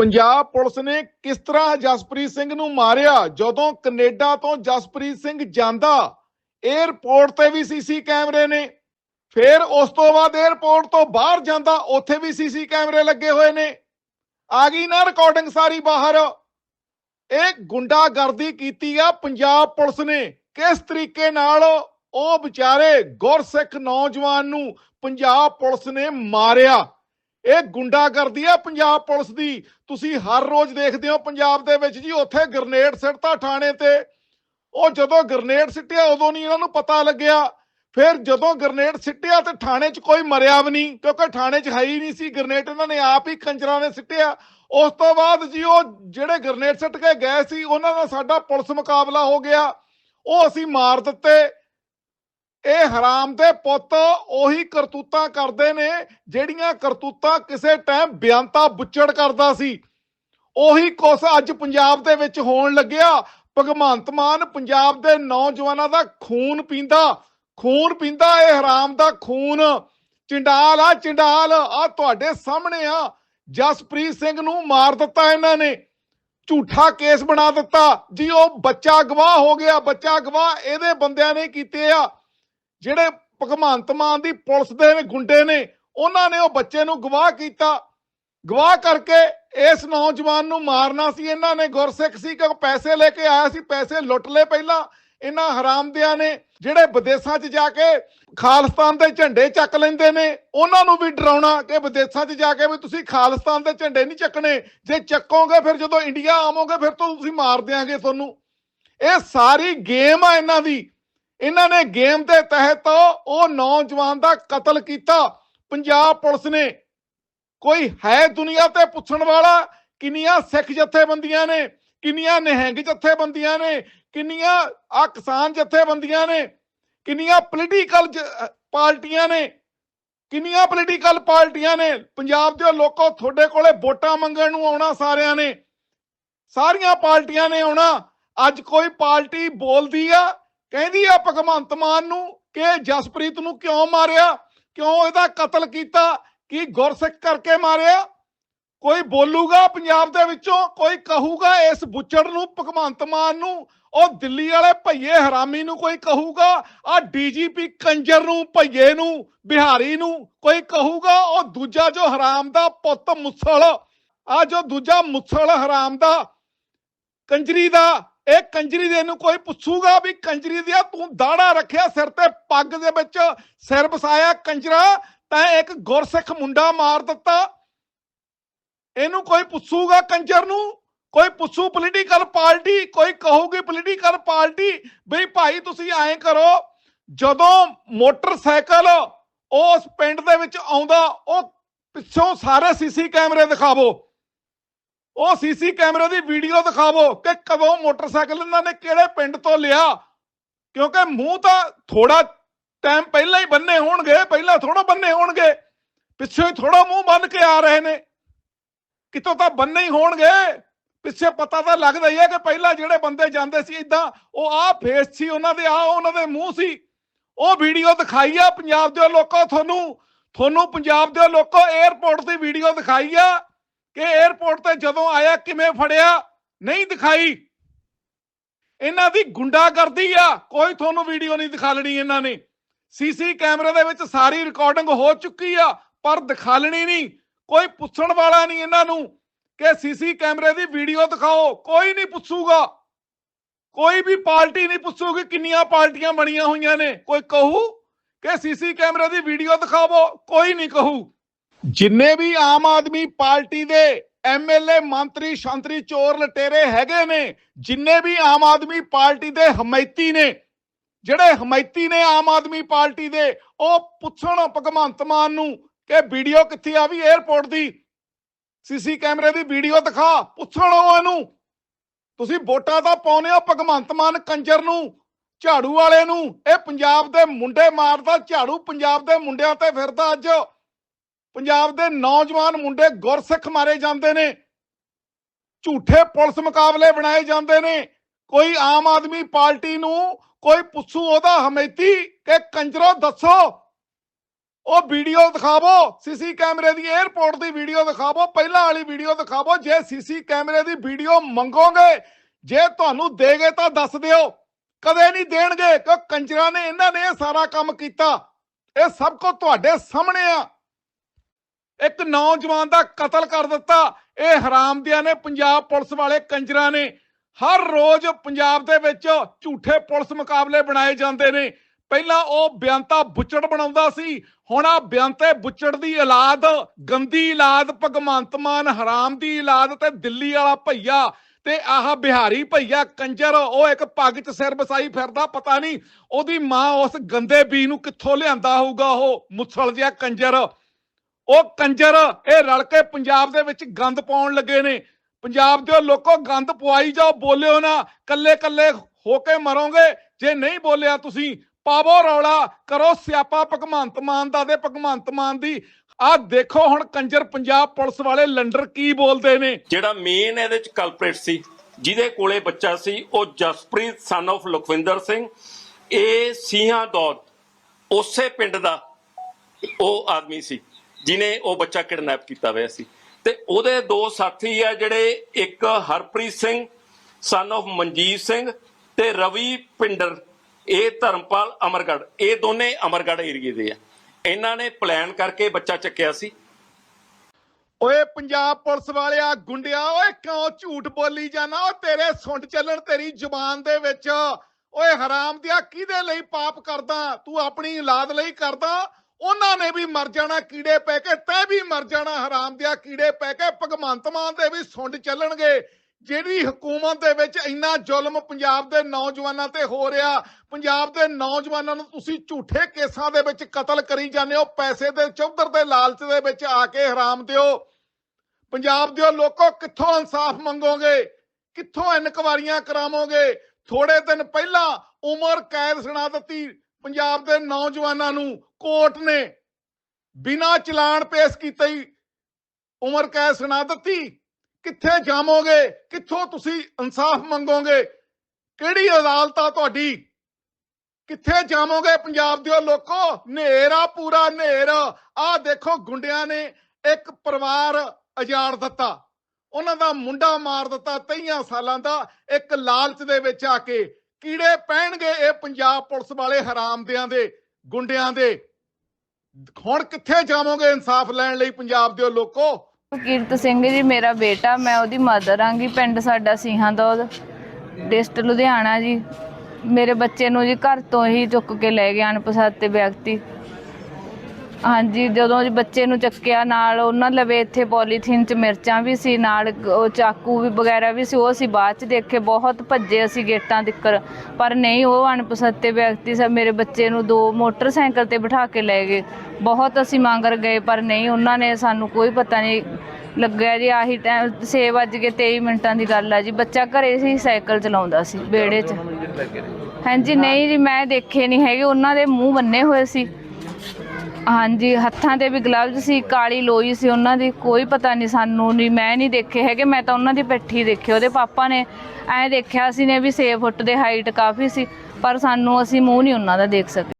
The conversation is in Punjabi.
ਪੰਜਾਬ ਪੁਲਿਸ ਨੇ ਕਿਸ ਤਰ੍ਹਾਂ ਜਸਪ੍ਰੀਤ ਸਿੰਘ ਨੂੰ ਮਾਰਿਆ? ਜਦੋਂ ਕੈਨੇਡਾ ਤੋਂ ਜਸਪ੍ਰੀਤ ਸਿੰਘ ਜਾਂਦਾ 에ਅਰਪੋਰਟ ਤੇ ਵੀ ਸੀਸੀ ਕੈਮਰੇ ਨੇ। ਫਿਰ ਉਸ ਤੋਂ ਬਾਅਦ 에ਅਰਪੋਰਟ ਤੋਂ ਬਾਹਰ ਜਾਂਦਾ, ਉੱਥੇ ਵੀ ਸੀਸੀ ਕੈਮਰੇ ਲੱਗੇ ਹੋਏ ਨੇ। ਆ ਗਈ ਨਾ ਰਿਕਾਰਡਿੰਗ ਸਾਰੀ ਬਾਹਰ। ਇਹ ਗੁੰਡਾਗਰਦੀ ਕੀਤੀ ਆ ਪੰਜਾਬ ਪੁਲਿਸ ਨੇ। ਕਿਸ ਤਰੀਕੇ ਨਾਲ ਉਹ ਵਿਚਾਰੇ ਗੁਰਸਿੱਖ ਨੌਜਵਾਨ ਨੂੰ ਪੰਜਾਬ ਪੁਲਿਸ ਨੇ ਮਾਰਿਆ? ਇਹ ਗੁੰਡਾਗਰਦੀ ਹੈ ਪੰਜਾਬ ਪੁਲਿਸ ਦੀ। ਤੁਸੀਂ ਹਰ ਰੋਜ਼ ਦੇਖਦੇ ਹੋ ਪੰਜਾਬ ਦੇ ਵਿੱਚ ਜੀ, ਉੱਥੇ ਗ੍ਰਨੇਡ ਸਿੱਟਤਾ ਥਾਣੇ ਤੇ। ਉਹ ਜਦੋਂ ਗ੍ਰਨੇਡ ਸਿੱਟਿਆ, ਉਦੋਂ ਨਹੀਂ ਇਹਨਾਂ ਨੂੰ ਪਤਾ ਲੱਗਿਆ। ਫਿਰ ਜਦੋਂ ਗ੍ਰਨੇਡ ਸਿੱਟਿਆ ਤੇ ਥਾਣੇ 'ਚ ਕੋਈ ਮਰਿਆ ਵੀ ਨਹੀਂ, ਕਿਉਂਕਿ ਥਾਣੇ 'ਚ ਹੈ ਹੀ ਨਹੀਂ ਸੀ ਗ੍ਰਨੇਡ, ਇਹਨਾਂ ਨੇ ਆਪ ਹੀ ਕੰਜਰਾਂ ਨੇ ਸਿੱਟਿਆ। ਉਸ ਤੋਂ ਬਾਅਦ ਜੀ ਉਹ ਜਿਹੜੇ ਗ੍ਰਨੇਡ ਸਿੱਟ ਕੇ ਗਏ ਸੀ, ਉਹਨਾਂ ਦਾ ਸਾਡਾ ਪੁਲਿਸ ਮੁਕਾਬਲਾ ਹੋ ਗਿਆ। ਉਹ ਅਸੀਂ ਮਾਰ ਦਿੱਤੇ। ਇਹ ਹਰਾਮ ਦੇ ਪੁੱਤ ਉਹੀ ਕਰਤੂਤਾਂ ਕਰਦੇ ਨੇ ਜਿਹੜੀਆਂ ਕਰਤੂਤਾਂ ਕਿਸੇ ਟਾਈਮ ਬਿਆੰਤਾ ਬੁੱਚੜ ਕਰਦਾ ਸੀ। ਉਹੀ ਕੁਛ ਅੱਜ ਪੰਜਾਬ ਦੇ ਵਿੱਚ ਹੋਣ ਲੱਗਿਆ। ਭਗਵੰਤ ਮਾਨ ਪੰਜਾਬ ਦੇ ਨੌਜਵਾਨਾਂ ਦਾ ਖੂਨ ਪੀਂਦਾ। ਖੂਨ ਪੀਂਦਾ ਇਹ ਹਰਾਮ ਦਾ ਖੂਨ। ਚਿੰਡਾਲ ਆ ਚਿੰਡਾਲ ਆ ਤੁਹਾਡੇ ਸਾਹਮਣੇ ਆ। ਜਸਪ੍ਰੀਤ ਸਿੰਘ ਨੂੰ ਮਾਰ ਦਿੱਤਾ ਇਹਨਾਂ ਨੇ। ਝੂਠਾ ਕੇਸ ਬਣਾ ਦਿੱਤਾ। ਜੀ ਉਹ ਬੱਚਾ ਗਵਾਹ ਹੋ ਗਿਆ। ਬੱਚਾ ਗਵਾਹ ਇਹਦੇ ਬੰਦਿਆਂ ਨੇ ਕੀਤੇ ਆ। ਜਿਹੜੇ ਭਗਵੰਤ ਮਾਨ ਦੀ ਪੁਲਿਸ ਦੇ ਗੁੰਡੇ ਨੇ, ਉਹਨਾਂ ਨੇ ਉਹ ਬੱਚੇ ਨੂੰ ਗਵਾਹ ਕੀਤਾ। ਗਵਾਹ ਕਰਕੇ ਇਸ ਨੌਜਵਾਨ ਨੂੰ ਮਾਰਨਾ ਸੀ। ਇਹਨਾਂ ਨੇ ਗੁਰਸਿੱਖ ਸੀ ਕਿ ਪੈਸੇ ਲੈ ਕੇ ਆਇਆ ਸੀ। ਪੈਸੇ ਲੁੱਟ ਲਏ ਪਹਿਲਾਂ। ਇਹਨਾਂ ਹਰਾਮਦਿਆਂ ਨੇ ਜਿਹੜੇ ਵਿਦੇਸ਼ਾਂ 'ਚ ਜਾ ਕੇ ਖਾਲਿਸਤਾਨ ਦੇ ਝੰਡੇ ਚੱਕ ਲੈਂਦੇ ਨੇ, ਉਹਨਾਂ ਨੂੰ ਵੀ ਡਰਾਉਣਾ ਕਿ ਵਿਦੇਸ਼ਾਂ 'ਚ ਜਾ ਕੇ ਵੀ ਤੁਸੀਂ ਖਾਲਿਸਤਾਨ ਦੇ ਝੰਡੇ ਨਹੀਂ ਚੱਕਣੇ। ਜੇ ਚੱਕੋਗੇ ਫਿਰ ਜਦੋਂ ਇੰਡੀਆ ਆਵੋਗੇ, ਫਿਰ ਤੋਂ ਤੁਸੀਂ ਮਾਰ ਦਿਆਂਗੇ ਤੁਹਾਨੂੰ। ਇਹ ਸਾਰੀ ਗੇਮ ਆ ਇਹਨਾਂ ਦੀ। ਇਹਨਾਂ ਨੇ ਗੇਮ ਦੇ ਤਹਿਤ ਉਹ ਨੌਜਵਾਨ ਦਾ ਕਤਲ ਕੀਤਾ। ਪੰਜਾਬ ਪੁਲਿਸ ਨੇ। ਕੋਈ ਹੈ ਦੁਨੀਆ ਤੇ ਪੁੱਛਣ ਵਾਲਾ? ਕਿੰਨੀਆਂ ਸਿੱਖ ਜਥੇਬੰਦੀਆਂ ਨੇ? ਕਿੰਨੀਆਂ ਨਿਹੰਗ ਜਥੇਬੰਦੀਆਂ ਨੇ? ਕਿੰਨੀਆਂ ਆ ਕਿਸਾਨ ਜਥੇਬੰਦੀਆਂ ਨੇ? ਕਿੰਨੀਆਂ ਪੋਲੀਟੀਕਲ ਪਾਰਟੀਆਂ ਨੇ? ਕਿੰਨੀਆਂ ਪੋਲੀਟੀਕਲ ਪਾਰਟੀਆਂ ਨੇ? ਪੰਜਾਬ ਦੇ ਲੋਕੋ ਤੁਹਾਡੇ ਕੋਲੇ ਵੋਟਾਂ ਮੰਗਣ ਨੂੰ ਆਉਣਾ ਸਾਰਿਆਂ ਨੇ। ਸਾਰੀਆਂ ਪਾਰਟੀਆਂ ਨੇ ਆਉਣਾ। ਅੱਜ ਕੋਈ ਪਾਰਟੀ ਬੋਲਦੀ ਆ ਕਹਿੰਦੀ ਆ ਭਗਵੰਤ ਮਾਨ ਨੂੰ ਕਿ ਜਸਪ੍ਰੀਤ ਨੂੰ ਕਿਉਂ ਮਾਰਿਆ? ਕਿਉਂ ਇਹਦਾ ਕਤਲ ਕੀਤਾ? ਕੀ ਗੁਰਸਿੱਖ ਕਰਕੇ ਮਾਰਿਆ? ਕੋਈ ਬੋਲੂਗਾ ਪੰਜਾਬ ਦੇ ਵਿੱਚੋਂ? ਕੋਈ ਕਹੂਗਾ ਇਸ ਬੁੱਚੜ ਨੂੰ, ਭਗਵੰਤ ਮਾਨ ਨੂੰ? ਉਹ ਦਿੱਲੀ ਵਾਲੇ ਭਈਏ ਹਰਾਮੀ ਨੂੰ ਕੋਈ ਕਹੂਗਾ? ਆ ਡੀਜੀਪੀ ਕੰਜਰ ਨੂੰ, ਭਈਏ ਨੂੰ, ਬਿਹਾਰੀ ਨੂੰ ਕੋਈ ਕਹੂਗਾ? ਉਹ ਦੂਜਾ ਜੋ ਹਰਾਮ ਦਾ ਪੁੱਤ ਮੁਸਲ ਆ ਜੋ ਦੂਜਾ ਮੁਸਲ ਹਰਾਮ ਦਾ, ਕੰਜਰੀ ਦਾ ਇਹ ਕੰਜਰੀ ਦੇ ਨੂੰ ਕੋਈ ਪੁੱਛੂਗਾ ਵੀ ਕੰਜਰੀ ਦਿਆ ਤੂੰ ਦਾੜਾ ਰੱਖਿਆ ਸਿਰ ਤੇ, ਪੱਗ ਦੇ ਵਿੱਚ ਸਿਰ ਵਸਾਇਆ ਕੰਜਰਾ, ਤਾਂ ਇੱਕ ਗੁਰਸਿੱਖ ਮੁੰਡਾ ਮਾਰ ਦਿੱਤਾ। ਇਹਨੂੰ ਕੋਈ ਪੁੱਛੂਗਾ ਕੰਜਰ ਨੂੰ? ਕੋਈ ਪੁੱਛੂ ਪੋਲੀਟੀਕਲ ਪਾਰਟੀ? ਕੋਈ ਕਹੂਗੀ ਪੋਲੀਟੀਕਲ ਪਾਰਟੀ ਬਈ ਭਾਈ ਤੁਸੀਂ ਐਂ ਕਰੋ, ਜਦੋਂ ਮੋਟਰਸਾਈਕਲ ਉਸ ਪਿੰਡ ਦੇ ਵਿੱਚ ਆਉਂਦਾ, ਉਹ ਪਿੱਛੋਂ ਸਾਰੇ ਸੀਸੀ ਕੈਮਰੇ ਦਿਖਾਵੋ। ਉਹ ਸੀਸੀ ਕੈਮਰੇ ਦੀ ਵੀਡੀਓ ਦਿਖਾਵੋ ਕਿ ਕਦੋਂ ਮੋਟਰਸਾਈਕਲ ਇਹਨਾਂ ਨੇ ਕਿਹੜੇ ਪਿੰਡ ਤੋਂ ਲਿਆ। ਕਿਉਂਕਿ ਮੂੰਹ ਤਾਂ ਥੋੜਾ ਟਾਈਮ ਪਹਿਲਾਂ ਹੀ ਬੰਨੇ ਹੋਣਗੇ, ਪਹਿਲਾਂ ਥੋੜਾ ਬੰਨੇ ਹੋਣਗੇ। ਪਿੱਛੇ ਹੀ ਥੋੜਾ ਮੂੰਹ ਬੰਨ ਕੇ ਆ ਰਹੇ ਨੇ। ਕਿਤੋਂ ਤਾਂ ਬੰਨੇ ਹੀ ਹੋਣਗੇ। ਪਿੱਛੇ ਪਤਾ ਤਾਂ ਲੱਗਦਾ ਹੀ ਹੈ ਕਿ ਪਹਿਲਾਂ ਜਿਹੜੇ ਬੰਦੇ ਜਾਂਦੇ ਸੀ ਇਦਾਂ ਉਹ ਆਹ ਫੇਸ ਸੀ, ਉਹਨਾਂ ਦੇ ਆ ਉਹਨਾਂ ਦੇ ਮੂੰਹ ਸੀ। ਉਹ ਵੀਡੀਓ ਦਿਖਾਈ ਆ ਪੰਜਾਬ ਦੇ ਲੋਕੋ ਤੁਹਾਨੂੰ ਤੁਹਾਨੂੰ ਪੰਜਾਬ ਦੇ ਲੋਕੋ 에ਅਰਪੋਰਟ ਦੀ ਵੀਡੀਓ ਦਿਖਾਈ ਆ। ਕਿ 에ਅਰਪੋਰਟ ਤੇ ਜਦੋਂ ਆਇਆ ਕਿਵੇਂ ਫੜਿਆ? ਨਹੀਂ ਦਿਖਾਈ। ਇਹਨਾਂ ਦੀ ਗੁੰਡਾਗਰਦੀ ਆ। ਕੋਈ ਤੁਹਾਨੂੰ ਵੀਡੀਓ ਨਹੀਂ ਦਿਖਾਲਣੀ ਇਹਨਾਂ ਨੇ। ਸੀਸੀ ਕੈਮਰੇ ਦੇ ਵਿੱਚ ਸਾਰੀ ਰਿਕਾਰਡਿੰਗ ਹੋ ਚੁੱਕੀ ਆ, ਪਰ ਦਿਖਾਲਣੀ ਨਹੀਂ। ਕੋਈ ਪੁੱਛਣ ਵਾਲਾ ਨਹੀਂ ਇਹਨਾਂ ਨੂੰ ਕਿ ਸੀਸੀ ਕੈਮਰੇ ਦੀ ਵੀਡੀਓ ਦਿਖਾਓ। ਕੋਈ ਨਹੀਂ ਪੁੱਛੂਗਾ। ਕੋਈ ਵੀ ਪਾਰਟੀ ਨਹੀਂ ਪੁੱਛੂਗੀ ਕਿੰਨੀਆਂ ਪਾਰਟੀਆਂ ਬਣੀਆਂ ਹੋਈਆਂ ਨੇ। ਕੋਈ ਕਹੂ ਕਿ ਸੀਸੀ ਕੈਮਰੇ ਦੀ ਵੀਡੀਓ ਦਿਖਾਵੋ? ਕੋਈ ਨਹੀਂ ਕਹੂ। ਜਿੰਨੇ ਵੀ ਆਮ ਆਦਮੀ ਪਾਰਟੀ ਦੇ ਐਮਐਲਏ ਮੰਤਰੀ, ਸ਼ੰਤਰੀ, ਚੋਰ ਲਟੇਰੇ ਹੈਗੇ ਨੇ, ਜਿੰਨੇ ਵੀ ਆਮ ਆਦਮੀ ਪਾਰਟੀ ਦੇ ਹਮਾਇਤੀ ਨੇ, ਜਿਹੜੇ ਹਮਾਇਤੀ ਨੇ ਆਮ ਆਦਮੀ ਪਾਰਟੀ ਦੇ, ਉਹ ਪੁੱਛਣ ਭਗਵੰਤ ਮਾਨ ਨੂੰ ਕਿ ਵੀਡੀਓ ਕਿੱਥੇ ਆ? ਵੀ 에ਅਰਪੋਰਟ ਦੀ। ਸੀਸੀ ਕੈਮਰੇ ਦੀ ਵੀਡੀਓ ਦਿਖਾ, ਪੁੱਛਣ ਉਹ ਇਹਨੂੰ। ਤੁਸੀਂ ਵੋਟਾਂ ਤਾਂ ਪਾਉਨੇ ਹੋ ਭਗਵੰਤ ਮਾਨ ਕੰਜਰ ਨੂੰ, ਝਾੜੂ ਵਾਲੇ ਨੂੰ। ਇਹ ਪੰਜਾਬ ਦੇ ਮੁੰਡੇ ਮਾਰਦਾ, ਝਾੜੂ ਪੰਜਾਬ ਦੇ ਮੁੰਡਿਆਂ ਤੇ ਫਿਰਦਾ ਅੱਜ। ਪੰਜਾਬ ਦੇ ਨੌਜਵਾਨ ਮੁੰਡੇ ਗੁਰਸਿੱਖ ਮਾਰੇ ਜਾਂਦੇ ਨੇ। ਝੂਠੇ ਪੁਲਿਸ ਮੁਕਾਬਲੇ ਬਣਾਏ ਜਾਂਦੇ ਨੇ। ਕੋਈ ਆਮ ਆਦਮੀ ਪਾਰਟੀ ਨੂੰ ਕੋਈ ਪੁੱਛੂ ਉਹਦਾ ਹਮੈਤੀ ਕਿ ਕੰਜਰੋ ਦੱਸੋ। ਉਹ ਵੀਡੀਓ ਦਿਖਾਵੋ, ਸੀਸੀ ਕੈਮਰੇ ਦੀ 에어ਪੋਰਟ ਦੀ ਵੀਡੀਓ ਦਿਖਾਵੋ, ਪਹਿਲਾਂ ਵਾਲੀ ਵੀਡੀਓ ਦਿਖਾਵੋ। ਜੇ ਸੀਸੀ ਕੈਮਰੇ ਦੀ ਵੀਡੀਓ ਮੰਗੋਗੇ, ਜੇ ਤੁਹਾਨੂੰ ਦੇਗੇ ਤਾਂ ਦੱਸ ਦਿਓ। ਕਦੇ ਨਹੀਂ ਦੇਣਗੇ ਕਿ ਕੰਜਰਾਂ ਨੇ, ਇਹਨਾਂ ਨੇ ਇਹ ਸਾਰਾ ਕੰਮ ਕੀਤਾ। ਇਹ ਸਭ ਕੁਝ ਤੁਹਾਡੇ ਸਾਹਮਣੇ ਆ। ਇੱਕ ਨੌਜਵਾਨ ਦਾ ਕਤਲ ਕਰ ਦਿੱਤਾ। ਇਹ ਹਰਾਮਦਿਆਂ ਨੇ, ਪੰਜਾਬ ਪੁਲਿਸ ਵਾਲੇ ਕੰਜਰਾਂ ਨੇ। ਹਰ ਰੋਜ਼ ਪੰਜਾਬ ਦੇ ਵਿੱਚ ਝੂਠੇ ਪੁਲਿਸ ਮੁਕਾਬਲੇ ਬਣਾਏ ਜਾਂਦੇ ਨੇ। ਪਹਿਲਾਂ ਉਹ ਬਿਆੰਤਾ ਬੁੱਚੜ ਬਣਾਉਂਦਾ ਸੀ, ਹੁਣ ਆ ਬਿਆੰਤੇ ਬੁੱਚੜ ਦੀ ਔਲਾਦ, ਗੰਦੀ ਔਲਾਦ, ਭਗਵੰਤ ਮਾਨ ਹਰਾਮ ਦੀ ਔਲਾਦ ਤੇ ਦਿੱਲੀ ਵਾਲਾ ਭਈਆ ਤੇ ਆਹ ਬਿਹਾਰੀ ਭਈਆ ਕੰਜਰ, ਉਹ ਇੱਕ ਪੱਗ 'ਚ ਸਿਰ ਵਸਾਈ ਫਿਰਦਾ, ਪਤਾ ਨਹੀਂ ਉਹਦੀ ਮਾਂ ਉਸ ਗੰਦੇ ਬੀ ਨੂੰ ਕਿੱਥੋਂ ਲਿਆਂਦਾ ਹੋਊਗਾ ਉਹ ਮੁੱਸਲ ਜਿਹਾ ਕੰਜਰ। ਉਹ ਕੰਜਰ, ਇਹ ਰਲ ਕੇ ਪੰਜਾਬ ਦੇ ਵਿੱਚ ਗੰਦ ਪਾਉਣ ਲੱਗੇ ਨੇ। ਪੰਜਾਬ ਦੇ ਲੋਕੋ ਗੰਦ ਪਵਾਈ ਜਾਓ, ਬੋਲਿਓ ਨਾ। ਕੱਲੇ ਕੱਲੇ ਹੋ ਕੇ ਮਰੋਗੇ। ਜੇ ਨਹੀਂ ਬੋਲਿਆ ਤੁਸੀਂ, ਪਾਵੋ ਰੌਲਾ, ਕਰੋ ਸਿਆਪਾ ਭਗਵੰਤ ਮਾਨ ਦਾ ਤੇ ਭਗਵੰਤ ਮਾਨ ਦੀ। ਆਹ ਦੇਖੋ ਹੁਣ ਕੰਜਰ ਪੰਜਾਬ ਪੁਲਿਸ ਵਾਲੇ ਲੰਡਰ ਕੀ ਬੋਲਦੇ ਨੇ। ਜਿਹੜਾ ਮੇਨ ਇਹਦੇ ਚ ਕਲਪਰੇਟ ਸੀ, ਜਿਹਦੇ ਕੋਲੇ ਬੱਚਾ ਸੀ, ਉਹ ਜਸਪ੍ਰੀਤ ਸਨ of ਲਖਵਿੰਦਰ ਸਿੰਘ। ਇਹ ਸੀਹਾਂ ਦੌਦ, ਉਸੇ ਪਿੰਡ ਦਾ ਉਹ ਆਦਮੀ ਸੀ। ਜਿਨੇ ਉਹ ਬੱਚਾ ਕਿਡਨੈਪ ਕੀਤਾ ਹੋਇਆ ਸੀ। ਤੇ ਉਹਦੇ ਦੋ ਸਾਥੀ ਆ ਜਿਹੜੇ, ਇੱਕ ਹਰਪ੍ਰੀਤ ਸਿੰਘ ਸਨ of ਮਨਜੀਤ ਸਿੰਘ ਤੇ ਰਵੀ ਪਿੰਡਰ। ਇਹ ਧਰਮਪਾਲ ਅਮਰਗੜ ਇਹ ਦੋਨੇ ਅਮਰਗੜ ਏਰੀਏ ਦੇ ਆ। ਇਹਨਾਂ ਨੇ ਪਲਾਨ ਕਰਕੇ ਬੱਚਾ ਚੱਕਿਆ ਸੀ। ਓਏ ਪੰਜਾਬ ਪੁਲਿਸ ਵਾਲਿਆ, ਗੁੰਡਿਆ, ਓਏ ਕਿਉਂ ਝੂਠ ਬੋਲੀ ਜਾਣਾ ਓ ਤੇਰੇ ਸੁੰਡ ਚੱਲਣ ਤੇਰੀ ਜ਼ੁਬਾਨ ਦੇ ਵਿੱਚ। ਓਏ ਹਰਾਮ ਦਿਆ, ਕਿਹਦੇ ਲਈ ਪਾਪ ਕਰਦਾ? ਤੂੰ ਆਪਣੀ ਔਲਾਦ ਲਈ ਕਰਦਾ? ਉਹਨਾਂ ਨੇ ਵੀ ਮਰ ਜਾਣਾ, ਕੀੜੇ ਪੈ ਕੇ, ਤੈ ਵੀ ਮਰ ਜਾਣਾ, ਹਰਾਮ ਦਿਆ ਕੀੜੇ ਪੈ ਕੇ, ਭਗਵੰਤ ਮਾਨ ਦੇ ਵੀ ਸੁੰਡ ਚੱਲਣਗੇ। ਜਿਹੜੀ ਹਕੂਮਤ ਦੇ ਵਿੱਚ ਇੰਨਾ ਜ਼ੁਲਮ ਪੰਜਾਬ ਦੇ ਨੌਜਵਾਨਾਂ ਤੇ ਹੋ ਰਿਹਾ, ਪੰਜਾਬ ਦੇ ਨੌਜਵਾਨਾਂ ਨੂੰ ਤੁਸੀਂ ਝੂਠੇ ਕੇਸਾਂ ਦੇ ਵਿੱਚ ਕਤਲ ਕਰੀ ਜਾਂਦੇ ਹੋ, ਪੈਸੇ ਦੇ, ਚੌਧਰ ਦੇ ਲਾਲਚ ਦੇ ਵਿੱਚ ਆ ਕੇ ਹਰਾਮ ਦਿਓ। ਪੰਜਾਬ ਦੇ ਲੋਕੋ ਕਿੱਥੋਂ ਇਨਸਾਫ ਮੰਗੋਗੇ? ਕਿੱਥੋਂ ਇਨਕੁਆਰੀਆਂ ਕਰਾਵੋਗੇ? ਥੋੜੇ ਦਿਨ ਪਹਿਲਾਂ ਉਮਰ ਕੈਦ ਸੁਣਾ ਦਿੱਤੀ ਪੰਜਾਬ ਦੇ ਨੌਜਵਾਨਾਂ ਨੂੰ ਕੋਰਟ ਨੇ ਬਿਨਾਂ ਚਲਾਨ ਪੇਸ਼ ਕੀਤੇ ਹੀ ਉਮਰ ਕੈਦ ਸੁਣਾ ਦਿੱਤੀ। ਕਿੱਥੇ ਜਾਵੋਗੇ? ਕਿੱਥੋਂ ਤੁਸੀਂ ਇਨਸਾਫ ਮੰਗੋਗੇ? ਕਿਹੜੀ ਅਦਾਲਤ ਆ ਤੁਹਾਡੀ? ਕਿੱਥੇ ਜਾਵੋਗੇ ਪੰਜਾਬ ਦੇ ਲੋਕੋ? ਨੇਰਾ ਪੂਰਾ ਹਨੇਰਾ। ਆਹ ਦੇਖੋ ਗੁੰਡਿਆਂ ਨੇ ਇੱਕ ਪਰਿਵਾਰ ਉਜਾੜ ਦਿੱਤਾ। ਉਹਨਾਂ ਦਾ ਮੁੰਡਾ ਮਾਰ ਦਿੱਤਾ 23 ਸਾਲਾਂ ਦਾ, ਇੱਕ ਲਾਲਚ ਦੇ ਵਿੱਚ ਆ ਕੇ। ਕੀੜੇ ਪੈਣਗੇ ਇਹ ਪੰਜਾਬ ਪੁਲਿਸ ਵਾਲੇ ਹਰਾਮਦਿਆਂ ਦੇ, ਗੁੰਡਿਆਂ ਦੇ। ਹੁਣ ਕਿੱਥੇ ਜਾਵੋਗੇ ਇਨਸਾਫ ਲੈਣ ਲਈ ਪੰਜਾਬ ਦੇ ਲੋਕੋ? ਕੀਰਤ ਸਿੰਘ ਜੀ, ਮੇਰਾ ਬੇਟਾ, ਮੈਂ ਉਹਦੀ ਮਦਰ ਆਂਗੀ ਪਿੰਡ ਸਾਡਾ ਸੀਹਾਂ ਦੌਦ ਡਿਸਟ ਲੁਧਿਆਣਾ ਜੀ। ਮੇਰੇ ਬੱਚੇ ਨੂੰ ਜੀ ਘਰ ਤੋਂ ਹੀ ਚੁੱਕ ਕੇ ਲੈ ਗਏ ਅਣਪਛਾਤੇ ਵਿਅਕਤੀ। ਹਾਂਜੀ ਜਦੋਂ ਜੀ ਬੱਚੇ ਨੂੰ ਚੱਕਿਆ ਨਾਲ ਉਹਨਾਂ ਲਵੇ ਇੱਥੇ ਪੋਲੀਥੀਨ ਚ ਮਿਰਚਾਂ ਵੀ ਸੀ ਨਾਲ ਉਹ ਚਾਕੂ ਵੀ ਵਗੈਰਾ ਵੀ ਸੀ ਉਹ ਅਸੀਂ ਬਾਅਦ ਚ ਦੇਖੇ ਬਹੁਤ ਭੱਜੇ ਅਸੀਂ ਗੇਟਾਂ ਤਿੱਕਰ। ਪਰ ਨਹੀਂ ਉਹ ਅਣਪਛਾਤੇ ਵਿਅਕਤੀ ਸਭ ਮੇਰੇ ਬੱਚੇ ਨੂੰ ਦੋ ਮੋਟਰਸਾਈਕਲ ਤੇ ਬਿਠਾ ਕੇ ਲੈ ਗਏ। ਬਹੁਤ ਅਸੀਂ ਮੰਗਰ ਗਏ ਪਰ ਨਹੀਂ ਉਹਨਾਂ ਨੇ ਸਾਨੂੰ ਕੋਈ ਪਤਾ ਨਹੀਂ ਲੱਗਿਆ ਜੀ ਆਹੀ ਟਾਈਮ 6 ਵੱਜ ਕੇ 23 ਮਿੰਟਾਂ ਦੀ ਗੱਲ ਆ ਜੀ। ਬੱਚਾ ਘਰੇ ਸੀ ਸਾਈਕਲ ਚਲਾਉਂਦਾ ਸੀ ਵਿਹੜੇ 'ਚ। ਹਾਂਜੀ ਨਹੀਂ ਜੀ ਮੈਂ ਦੇਖੇ ਨਹੀਂ ਹੈਗੇ ਉਹਨਾਂ ਦੇ ਮੂੰਹ ਬੰਨੇ ਹੋਏ ਸੀ। ਹਾਂਜੀ, ਹੱਥਾਂ ਤੇ ਵੀ ਗਲਵਜ਼ ਸੀ, ਕਾਲੀ ਲੋਈ ਸੀ, ਉਹਨਾਂ ਦੀ ਕੋਈ ਪਤਾ ਨਹੀਂ ਸਾਨੂੰ ਨਹੀਂ ਮੈਂ ਨਹੀਂ ਦੇਖੇ ਹੈਗੇ, ਮੈਂ ਤਾਂ ਉਹਨਾਂ ਦੀ ਪਿੱਠੀ ਦੇਖੀ, ਉਹਦੇ ਪਾਪਾ ਨੇ ਐਂ ਦੇਖਿਆ ਸੀ ਨੇ ਵੀ 6 ਫੁੱਟ ਦੇ ਹਾਈਟ ਕਾਫੀ ਸੀ, ਪਰ ਸਾਨੂੰ ਅਸੀਂ ਮੂੰਹ ਨਹੀਂ ਉਹਨਾਂ ਦਾ ਦੇਖ ਸਕੇ।